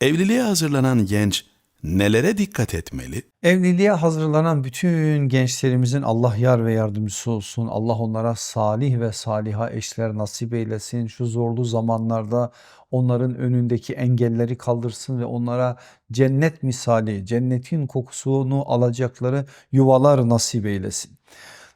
Evliliğe hazırlanan genç nelere dikkat etmeli? Evliliğe hazırlanan bütün gençlerimizin Allah yar ve yardımcısı olsun. Allah onlara salih ve saliha eşler nasip eylesin. Şu zorlu zamanlarda onların önündeki engelleri kaldırsın ve onlara cennet misali, cennetin kokusunu alacakları yuvalar nasip eylesin.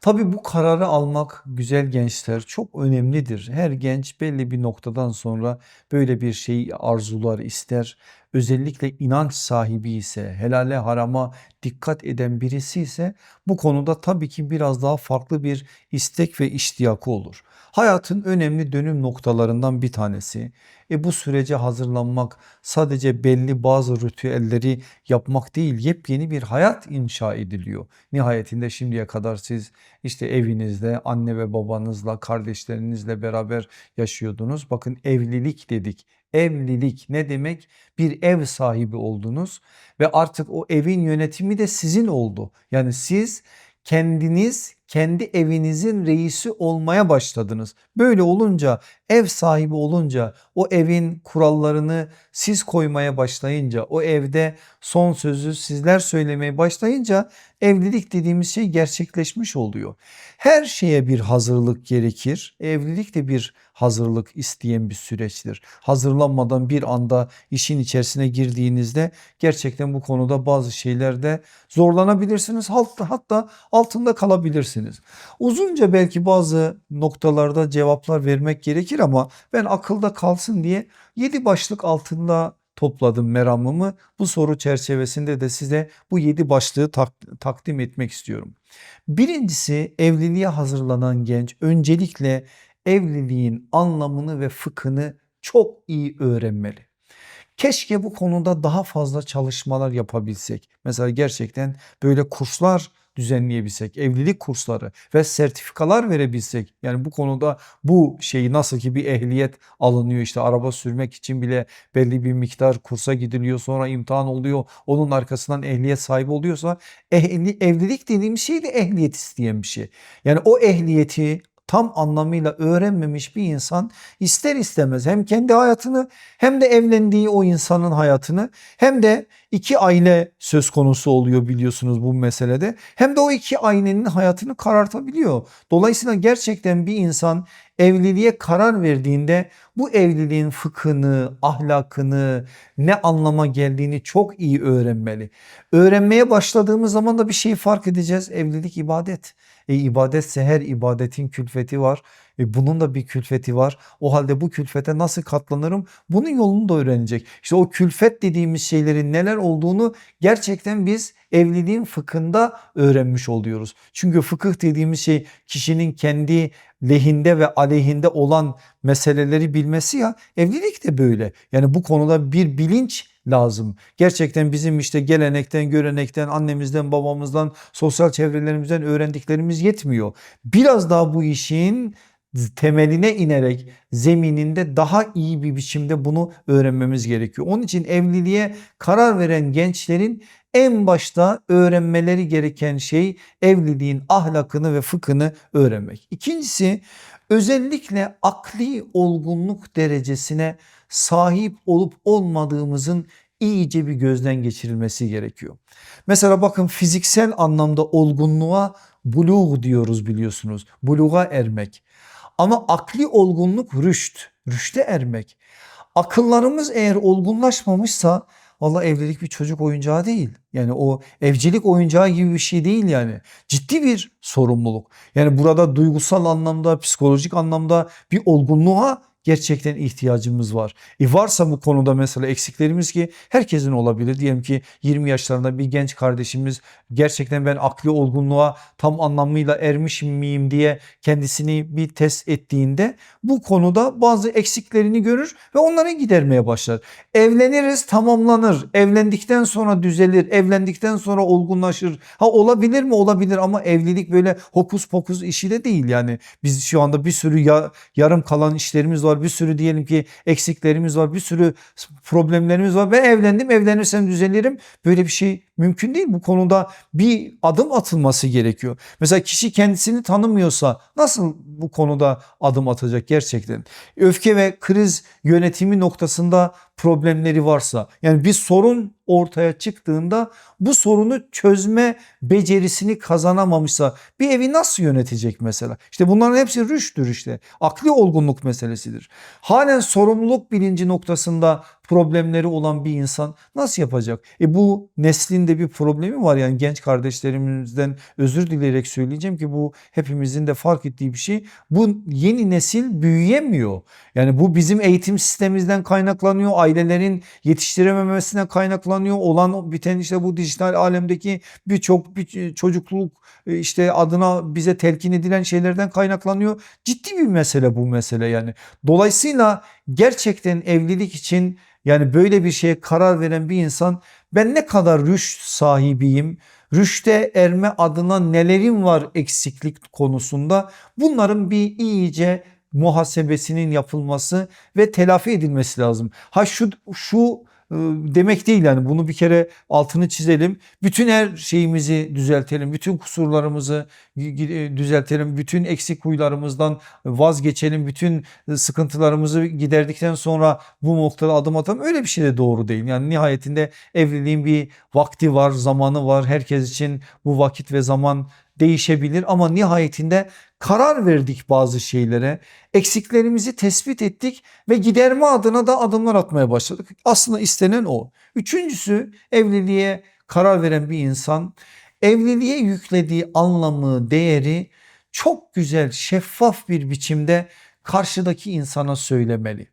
Tabii bu kararı almak güzel gençler çok önemlidir. Her genç belli bir noktadan sonra böyle bir şeyi arzular ister. Özellikle inanç sahibi ise, helale harama dikkat eden birisi ise bu konuda tabii ki biraz daha farklı bir istek ve iştiyakı olur. Hayatın önemli dönüm noktalarından bir tanesi. E bu sürece hazırlanmak sadece belli bazı ritüelleri yapmak değil yepyeni bir hayat inşa ediliyor. Nihayetinde şimdiye kadar siz işte evinizde anne ve babanızla kardeşlerinizle beraber yaşıyordunuz. Bakın evlilik dedik. Evlilik ne demek? Bir ev sahibi oldunuz ve artık o evin yönetimi de sizin oldu. Yani siz kendiniz kendi evinizin reisi olmaya başladınız. Böyle olunca ev sahibi olunca o evin kurallarını siz koymaya başlayınca o evde son sözü sizler söylemeye başlayınca evlilik dediğimiz şey gerçekleşmiş oluyor. Her şeye bir hazırlık gerekir. Evlilik de bir hazırlık isteyen bir süreçtir. Hazırlanmadan bir anda işin içerisine girdiğinizde gerçekten bu konuda bazı şeylerde zorlanabilirsiniz. Hatta, altında kalabilirsiniz. Uzunca belki bazı noktalarda cevaplar vermek gerekir ama ben akılda kalsın diye 7 başlık altında topladım meramımı. Bu soru çerçevesinde de size bu 7 başlığı tak- takdim etmek istiyorum. Birincisi evliliğe hazırlanan genç öncelikle evliliğin anlamını ve fıkhını çok iyi öğrenmeli. Keşke bu konuda daha fazla çalışmalar yapabilsek. Mesela gerçekten böyle kurslar düzenleyebilsek, evlilik kursları ve sertifikalar verebilsek. Yani bu konuda bu şeyi nasıl ki bir ehliyet alınıyor işte araba sürmek için bile belli bir miktar kursa gidiliyor sonra imtihan oluyor. Onun arkasından ehliyet sahibi oluyorsa ehli, evlilik dediğimiz şey de ehliyet isteyen bir şey. Yani o ehliyeti tam anlamıyla öğrenmemiş bir insan ister istemez hem kendi hayatını hem de evlendiği o insanın hayatını hem de iki aile söz konusu oluyor biliyorsunuz bu meselede. Hem de o iki ailenin hayatını karartabiliyor. Dolayısıyla gerçekten bir insan evliliğe karar verdiğinde bu evliliğin fıkhını, ahlakını, ne anlama geldiğini çok iyi öğrenmeli. Öğrenmeye başladığımız zaman da bir şey fark edeceğiz. Evlilik ibadet. E ibadetse her ibadetin külfeti var. E bunun da bir külfeti var. O halde bu külfete nasıl katlanırım? Bunun yolunu da öğrenecek. İşte o külfet dediğimiz şeylerin neler olduğunu gerçekten biz evliliğin fıkhında öğrenmiş oluyoruz. Çünkü fıkıh dediğimiz şey kişinin kendi lehinde ve aleyhinde olan meseleleri bilmesi ya evlilik de böyle. Yani bu konuda bir bilinç lazım. Gerçekten bizim işte gelenekten, görenekten, annemizden, babamızdan, sosyal çevrelerimizden öğrendiklerimiz yetmiyor. Biraz daha bu işin temeline inerek zemininde daha iyi bir biçimde bunu öğrenmemiz gerekiyor. Onun için evliliğe karar veren gençlerin en başta öğrenmeleri gereken şey evliliğin ahlakını ve fıkhını öğrenmek. İkincisi özellikle akli olgunluk derecesine sahip olup olmadığımızın iyice bir gözden geçirilmesi gerekiyor. Mesela bakın fiziksel anlamda olgunluğa buluğ diyoruz biliyorsunuz. Buluğa ermek. Ama akli olgunluk rüşt, rüşte ermek. Akıllarımız eğer olgunlaşmamışsa Valla evlilik bir çocuk oyuncağı değil. Yani o evcilik oyuncağı gibi bir şey değil yani. Ciddi bir sorumluluk. Yani burada duygusal anlamda, psikolojik anlamda bir olgunluğa gerçekten ihtiyacımız var. E varsa bu konuda mesela eksiklerimiz ki herkesin olabilir. Diyelim ki 20 yaşlarında bir genç kardeşimiz gerçekten ben akli olgunluğa tam anlamıyla ermiş miyim diye kendisini bir test ettiğinde bu konuda bazı eksiklerini görür ve onları gidermeye başlar. Evleniriz tamamlanır. Evlendikten sonra düzelir. Evlendikten sonra olgunlaşır. Ha olabilir mi? Olabilir ama evlilik böyle hokus pokus işi de değil yani. Biz şu anda bir sürü ya, yarım kalan işlerimiz var. Bir sürü diyelim ki eksiklerimiz var. Bir sürü problemlerimiz var. Ben evlendim evlenirsem düzelirim. Böyle bir şey mümkün değil. Bu konuda bir adım atılması gerekiyor. Mesela kişi kendisini tanımıyorsa nasıl bu konuda adım atacak gerçekten? Öfke ve kriz yönetimi noktasında problemleri varsa yani bir sorun ortaya çıktığında bu sorunu çözme becerisini kazanamamışsa bir evi nasıl yönetecek mesela? İşte bunların hepsi rüştür işte. Akli olgunluk meselesidir. Halen sorumluluk bilinci noktasında problemleri olan bir insan nasıl yapacak? E bu neslinde bir problemi var yani genç kardeşlerimizden özür dileyerek söyleyeceğim ki bu hepimizin de fark ettiği bir şey. Bu yeni nesil büyüyemiyor. Yani bu bizim eğitim sistemimizden kaynaklanıyor. Ailelerin yetiştirememesinden kaynaklanıyor. Olan biten işte bu dijital alemdeki birçok bir çocukluk e, işte adına bize telkin edilen şeylerden kaynaklanıyor. Ciddi bir mesele bu mesele yani. Dolayısıyla gerçekten evlilik için yani böyle bir şeye karar veren bir insan ben ne kadar rüşt sahibiyim, rüşte erme adına nelerim var eksiklik konusunda bunların bir iyice muhasebesinin yapılması ve telafi edilmesi lazım. Ha şu şu demek değil yani bunu bir kere altını çizelim. Bütün her şeyimizi düzeltelim. Bütün kusurlarımızı düzeltelim. Bütün eksik huylarımızdan vazgeçelim. Bütün sıkıntılarımızı giderdikten sonra bu noktada adım atalım. Öyle bir şey de doğru değil. Yani nihayetinde evliliğin bir vakti var, zamanı var. Herkes için bu vakit ve zaman değişebilir ama nihayetinde karar verdik bazı şeylere. Eksiklerimizi tespit ettik ve giderme adına da adımlar atmaya başladık. Aslında istenen o. Üçüncüsü evliliğe karar veren bir insan evliliğe yüklediği anlamı, değeri çok güzel, şeffaf bir biçimde karşıdaki insana söylemeli.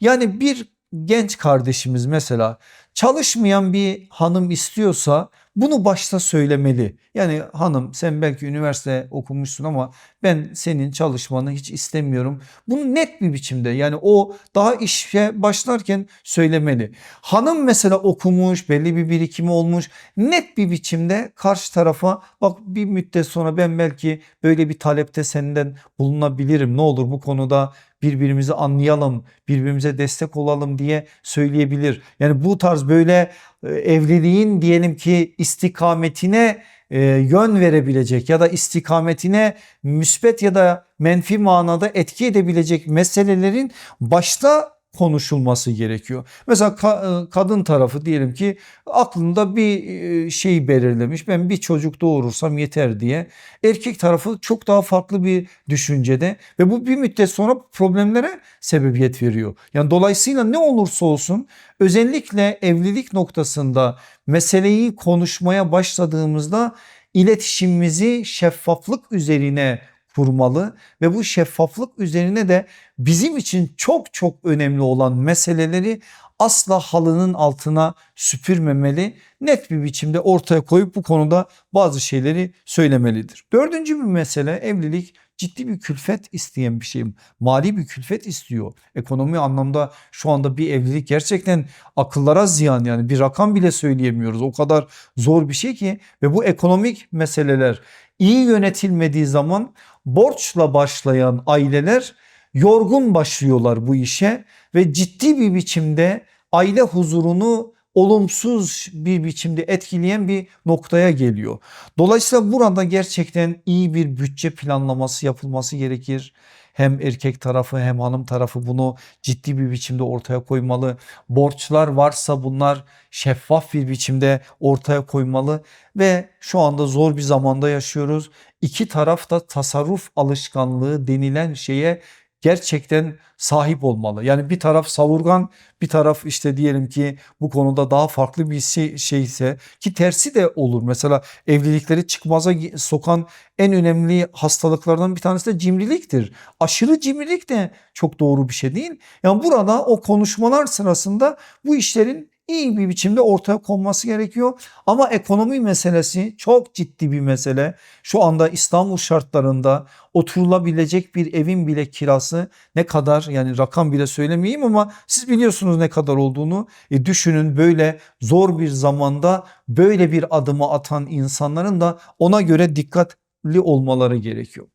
Yani bir genç kardeşimiz mesela çalışmayan bir hanım istiyorsa bunu başta söylemeli. Yani hanım sen belki üniversite okumuşsun ama ben senin çalışmanı hiç istemiyorum. Bunu net bir biçimde yani o daha işe başlarken söylemeli. Hanım mesela okumuş belli bir birikimi olmuş net bir biçimde karşı tarafa bak bir müddet sonra ben belki böyle bir talepte senden bulunabilirim. Ne olur bu konuda birbirimizi anlayalım, birbirimize destek olalım diye söyleyebilir. Yani bu tarz böyle e, evliliğin diyelim ki istikametine e, yön verebilecek ya da istikametine müspet ya da menfi manada etki edebilecek meselelerin başta konuşulması gerekiyor. Mesela ka kadın tarafı diyelim ki aklında bir şey belirlemiş ben bir çocuk doğurursam yeter diye. Erkek tarafı çok daha farklı bir düşüncede ve bu bir müddet sonra problemlere sebebiyet veriyor. Yani dolayısıyla ne olursa olsun özellikle evlilik noktasında meseleyi konuşmaya başladığımızda iletişimimizi şeffaflık üzerine kurmalı ve bu şeffaflık üzerine de bizim için çok çok önemli olan meseleleri asla halının altına süpürmemeli. Net bir biçimde ortaya koyup bu konuda bazı şeyleri söylemelidir. Dördüncü bir mesele evlilik ciddi bir külfet isteyen bir şey. Mali bir külfet istiyor. Ekonomi anlamda şu anda bir evlilik gerçekten akıllara ziyan yani bir rakam bile söyleyemiyoruz. O kadar zor bir şey ki ve bu ekonomik meseleler iyi yönetilmediği zaman borçla başlayan aileler yorgun başlıyorlar bu işe ve ciddi bir biçimde aile huzurunu olumsuz bir biçimde etkileyen bir noktaya geliyor. Dolayısıyla burada gerçekten iyi bir bütçe planlaması yapılması gerekir. Hem erkek tarafı hem hanım tarafı bunu ciddi bir biçimde ortaya koymalı. Borçlar varsa bunlar şeffaf bir biçimde ortaya koymalı ve şu anda zor bir zamanda yaşıyoruz. İki taraf da tasarruf alışkanlığı denilen şeye gerçekten sahip olmalı. Yani bir taraf savurgan bir taraf işte diyelim ki bu konuda daha farklı bir şey, şeyse ki tersi de olur. Mesela evlilikleri çıkmaza sokan en önemli hastalıklardan bir tanesi de cimriliktir. Aşırı cimrilik de çok doğru bir şey değil. Yani burada o konuşmalar sırasında bu işlerin iyi bir biçimde ortaya konması gerekiyor. Ama ekonomi meselesi çok ciddi bir mesele. Şu anda İstanbul şartlarında oturulabilecek bir evin bile kirası ne kadar yani rakam bile söylemeyeyim ama siz biliyorsunuz ne kadar olduğunu. E düşünün böyle zor bir zamanda böyle bir adımı atan insanların da ona göre dikkatli olmaları gerekiyor.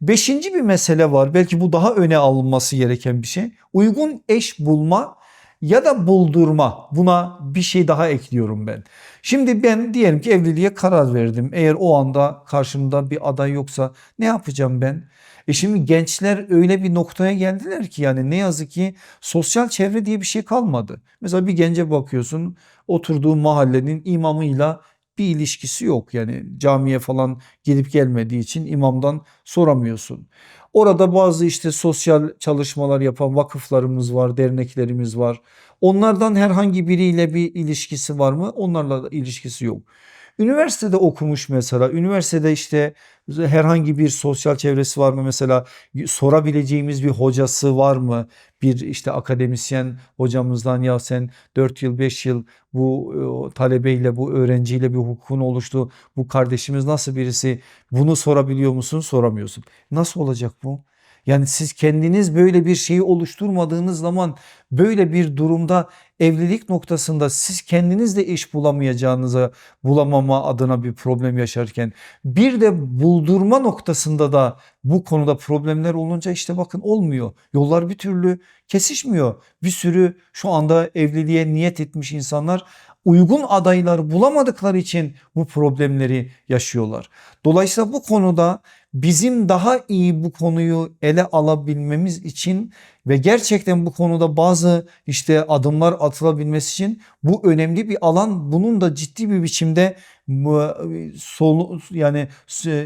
Beşinci bir mesele var belki bu daha öne alınması gereken bir şey. Uygun eş bulma ya da buldurma. Buna bir şey daha ekliyorum ben. Şimdi ben diyelim ki evliliğe karar verdim. Eğer o anda karşımda bir aday yoksa ne yapacağım ben? E şimdi gençler öyle bir noktaya geldiler ki yani ne yazık ki sosyal çevre diye bir şey kalmadı. Mesela bir gence bakıyorsun oturduğu mahallenin imamıyla bir ilişkisi yok. Yani camiye falan gidip gelmediği için imamdan soramıyorsun. Orada bazı işte sosyal çalışmalar yapan vakıflarımız var, derneklerimiz var. Onlardan herhangi biriyle bir ilişkisi var mı? Onlarla da ilişkisi yok. Üniversitede okumuş mesela. Üniversitede işte herhangi bir sosyal çevresi var mı? Mesela sorabileceğimiz bir hocası var mı? Bir işte akademisyen hocamızdan ya sen 4 yıl 5 yıl bu e, talebeyle bu öğrenciyle bir hukukun oluştu. Bu kardeşimiz nasıl birisi? Bunu sorabiliyor musun? Soramıyorsun. Nasıl olacak bu? Yani siz kendiniz böyle bir şeyi oluşturmadığınız zaman böyle bir durumda evlilik noktasında siz kendiniz de iş bulamayacağınıza bulamama adına bir problem yaşarken bir de buldurma noktasında da bu konuda problemler olunca işte bakın olmuyor. Yollar bir türlü kesişmiyor. Bir sürü şu anda evliliğe niyet etmiş insanlar uygun adaylar bulamadıkları için bu problemleri yaşıyorlar. Dolayısıyla bu konuda bizim daha iyi bu konuyu ele alabilmemiz için ve gerçekten bu konuda bazı işte adımlar atılabilmesi için bu önemli bir alan. Bunun da ciddi bir biçimde sonu yani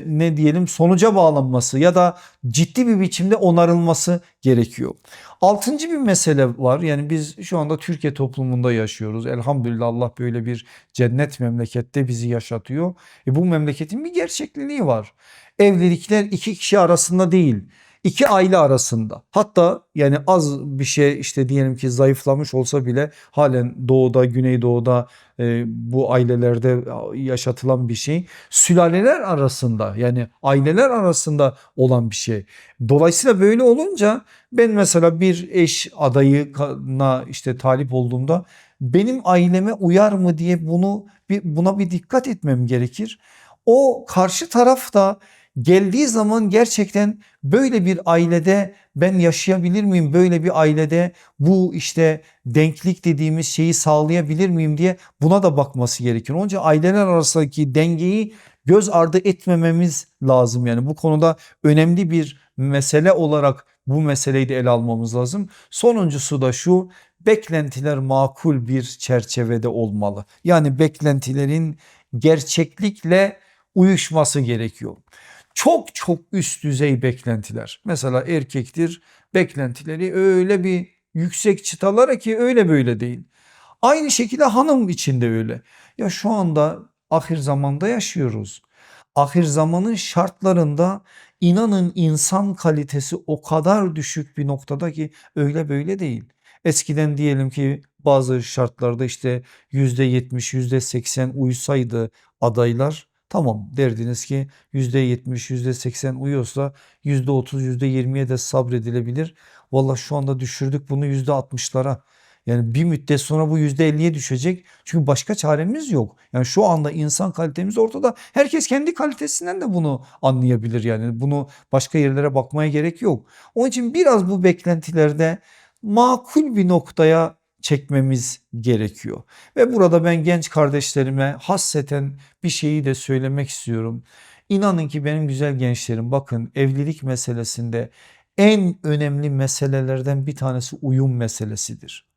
ne diyelim sonuca bağlanması ya da ciddi bir biçimde onarılması gerekiyor. Altıncı bir mesele var yani biz şu anda Türkiye toplumunda yaşıyoruz elhamdülillah Allah böyle bir cennet memlekette bizi yaşatıyor. E bu memleketin bir gerçekliği var evlilikler iki kişi arasında değil iki aile arasında hatta yani az bir şey işte diyelim ki zayıflamış olsa bile halen doğuda güneydoğuda e, bu ailelerde yaşatılan bir şey sülaleler arasında yani aileler arasında olan bir şey. Dolayısıyla böyle olunca ben mesela bir eş adayına işte talip olduğumda benim aileme uyar mı diye bunu buna bir dikkat etmem gerekir. O karşı taraf da geldiği zaman gerçekten böyle bir ailede ben yaşayabilir miyim? Böyle bir ailede bu işte denklik dediğimiz şeyi sağlayabilir miyim diye buna da bakması gerekir. Onca aileler arasındaki dengeyi göz ardı etmememiz lazım. Yani bu konuda önemli bir mesele olarak bu meseleyi de ele almamız lazım. Sonuncusu da şu beklentiler makul bir çerçevede olmalı. Yani beklentilerin gerçeklikle uyuşması gerekiyor çok çok üst düzey beklentiler. Mesela erkektir beklentileri öyle bir yüksek çıtalara ki öyle böyle değil. Aynı şekilde hanım içinde öyle. Ya şu anda ahir zamanda yaşıyoruz. Ahir zamanın şartlarında inanın insan kalitesi o kadar düşük bir noktada ki öyle böyle değil. Eskiden diyelim ki bazı şartlarda işte yüzde yetmiş yüzde seksen uysaydı adaylar Tamam derdiniz ki %70 %80 uyuyorsa %30 %20'ye de sabredilebilir. Valla şu anda düşürdük bunu %60'lara. Yani bir müddet sonra bu %50'ye düşecek. Çünkü başka çaremiz yok. Yani şu anda insan kalitemiz ortada. Herkes kendi kalitesinden de bunu anlayabilir. Yani bunu başka yerlere bakmaya gerek yok. Onun için biraz bu beklentilerde makul bir noktaya çekmemiz gerekiyor. Ve burada ben genç kardeşlerime hasseten bir şeyi de söylemek istiyorum. İnanın ki benim güzel gençlerim bakın evlilik meselesinde en önemli meselelerden bir tanesi uyum meselesidir.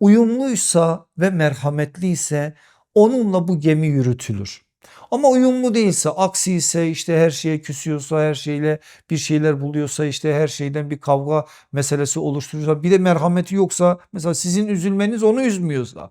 Uyumluysa ve merhametliyse onunla bu gemi yürütülür. Ama uyumlu değilse aksi ise işte her şeye küsüyorsa her şeyle bir şeyler buluyorsa işte her şeyden bir kavga meselesi oluşturuyorsa bir de merhameti yoksa mesela sizin üzülmeniz onu üzmüyorsa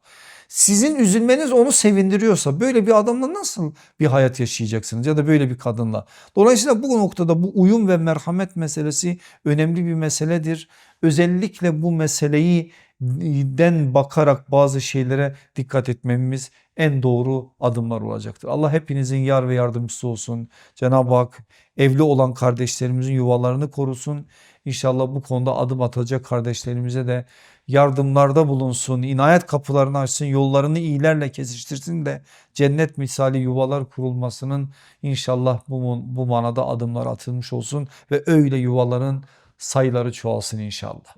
sizin üzülmeniz onu sevindiriyorsa böyle bir adamla nasıl bir hayat yaşayacaksınız ya da böyle bir kadınla. Dolayısıyla bu noktada bu uyum ve merhamet meselesi önemli bir meseledir. Özellikle bu meseleyi den bakarak bazı şeylere dikkat etmemiz en doğru adımlar olacaktır. Allah hepinizin yar ve yardımcısı olsun. Cenab-ı Hak evli olan kardeşlerimizin yuvalarını korusun. İnşallah bu konuda adım atacak kardeşlerimize de yardımlarda bulunsun. inayet kapılarını açsın, yollarını iyilerle kesiştirsin de cennet misali yuvalar kurulmasının inşallah bu, bu manada adımlar atılmış olsun ve öyle yuvaların sayıları çoğalsın inşallah.